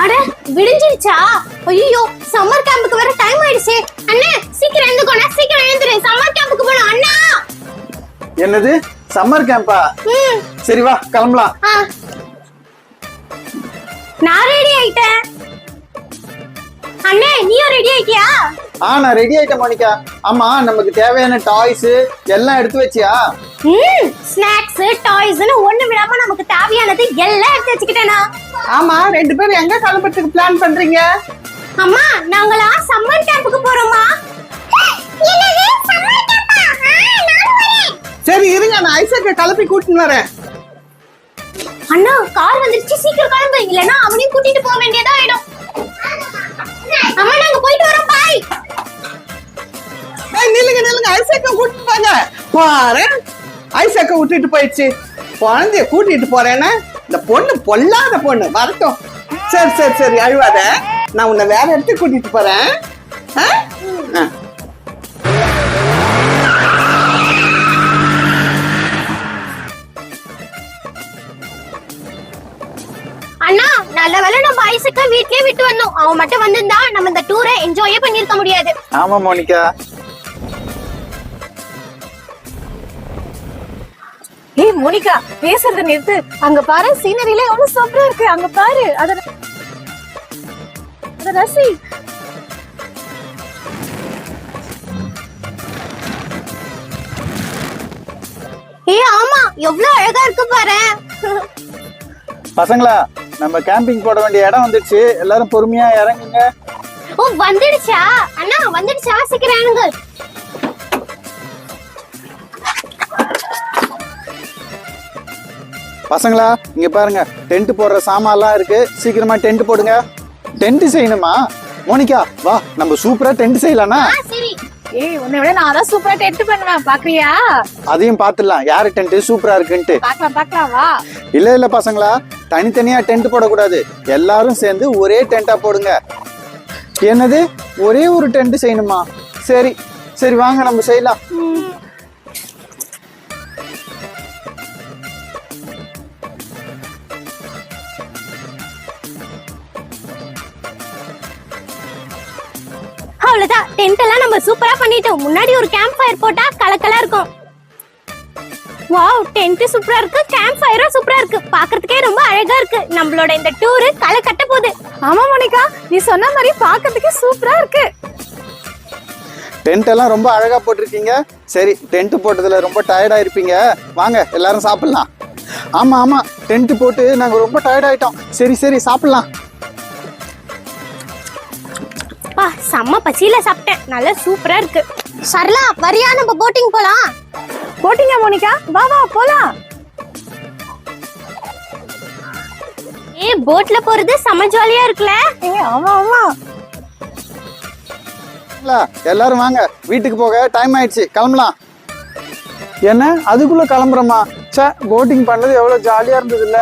அட விடிஞ்சிருச்சா ஐயோ சம்மர் கேம்புக்கு வர டைம் ஆயிடுச்சு. அண்ணே சீக்கிரம் எழுந்துக்கோண்ணா சீக்கிரம் எழுந்துரு சம்மர் கேம்புக்கு போகணும் அண்ணா. என்னது? சம்மர் கேம்பா சரி வா கிளம்பலாம். நான் ரெடி ஆயிட்டேன். அண்ணே நீயும் ரெடி ஆயிட்டியா? ஆ நான் ரெடி ஆயிட்டேன் மோனிகா. ஆமா நமக்கு தேவையான டாய்ஸ் எல்லாம் எடுத்து வச்சியா? ம் ஸ்நாக்ஸ் டாய்ஸ்னு ஒண்ணு விடாம நமக்கு தேவையானது எல்லாம் எடுத்து வச்சுக்கிட்டேனா? ஆமா ரெண்டு பேரும் எங்க கிளம்புறதுக்கு பிளான் பண்றீங்க? அம்மா நாங்களா சம்மர் கேம்புக்கு போறோமா? என்னது? சம்மர் கேம்பா நானும் வரேன். சரி இருங்க நான் ஐசக்க கிளப்பி கூட்டின்னு வரேன். அண்ணா கார் வந்துருச்சு சீக்கிரம் கிளம்பு இல்லனா அவனையும் கூட்டிட்டு போக வேண்டியதா ஆயிடும். ஐசக்க கூட்டிட்டு போங்க. பாரு ஐசக்க விட்டுட்டு போயிடுச்சு. குழந்தைய கூட்டிட்டு போறேன்னா இந்த பொண்ணு பொல்லாத பொண்ணு வரட்டும் சரி சரி சரி அழுவாத. நான் உன்னை வேற இடத்துக்கு கூட்டிட்டு போறேன். ஆ? அண்ணா நல்ல வேளை நம்ம ஐசக்க வீட்லயே விட்டு வந்தோம். அவன் மட்டும் வந்திருந்தா நம்ம இந்த டூரை என்ஜாயே பண்ணிருக்க முடியாது. ஆமா மோனிகா. ஏய் மோனிகா பேசுறத நிறுத்து. அங்க பாரு சீனரியில எவ்வளவு சூப்பரா இருக்கு. அங்க பாரு அத அத ரசி. ஏ ஆமா எவ்வளவு அழகா இருக்கு பாரு. பசங்களா நம்ம கேம்பிங் போட வேண்டிய இடம் வந்துடுச்சு. எல்லாரும் பொறுமையா இறங்குங்க. ஓ வந்துடுச்சா? அண்ணா வந்துடுச்சா? சீக்கிரம் இறங்கு. பசங்களா இங்க பாருங்க டென்ட் போடுற சாமான்லாம் இருக்கு. சீக்கிரமா டென்ட் போடுங்க. டென்ட் செய்யணுமா? மோனிகா வா நம்ம சூப்பரா டென்ட் செய்யலாம்னா? ஏய் உன்னை விட நான் தான் சூப்பரா டென்ட் பண்ணுவேன் பாக்குறியா? அதையும் பார்த்துடலாம். யாரு டென்ட் சூப்பரா இருக்குன்ட்டு? பாக்கலாம் பாக்கலாம் வா. இல்ல இல்ல பசங்களா தனித்தனியா டென்ட் போடக்கூடாது. எல்லாரும் சேர்ந்து ஒரே டென்ட்டா போடுங்க. என்னது? ஒரே ஒரு டென்ட் செய்யணுமா? சரி சரி வாங்க நம்ம செய்யலாம். அவ்வளவுதான். டென்ட் எல்லாம் நம்ம சூப்பரா பண்ணிட்டோம் முன்னாடி ஒரு கேம்ப் ஃபயர் போட்டா கலக்கலா இருக்கும். வாவ் டென்ட் சூப்பரா இருக்கு கேம்ப் ஃபயரும் சூப்பரா இருக்கு. பாக்குறதுக்கே ரொம்ப அழகா இருக்கு. நம்மளோட இந்த டூர் களை கட்ட போகுது. ஆமா மோனிகா. நீ சொன்ன மாதிரி பாக்கிறதுக்கு சூப்பரா இருக்கு. டென்ட் எல்லாம் ரொம்ப அழகா போட்டிருக்கீங்க. சரி டென்ட் போட்டதுல ரொம்ப டயர்டா இருப்பீங்க வாங்க எல்லாரும் சாப்பிடலாம். ஆமா ஆமா டென்ட் போட்டு நாங்க ரொம்ப டயர்ட் ஆயிட்டோம். சரி சரி சாப்பிடலாம். பா செம்ம பசியில சாப்பிட்டேன். நல்லா சூப்பரா இருக்கு. சரளா வரியா நம்ம போட்டிங் போலாம். போட்டிங்க மோனிகா? வா வா போலாம். ஏ போட்ல போறது செம்ம ஜாலியா இருக்குல்ல? ஏய் ஆமா ஆமா. எல்லாரும் வாங்க. வீட்டுக்கு போக டைம் ஆயிடுச்சு. கிளம்பலாம். என்ன? அதுக்குள்ள கிளம்புறோமா? ச்சே போட்டிங் பண்ணது எவ்வளவு ஜாலியா இருந்தது இல்ல?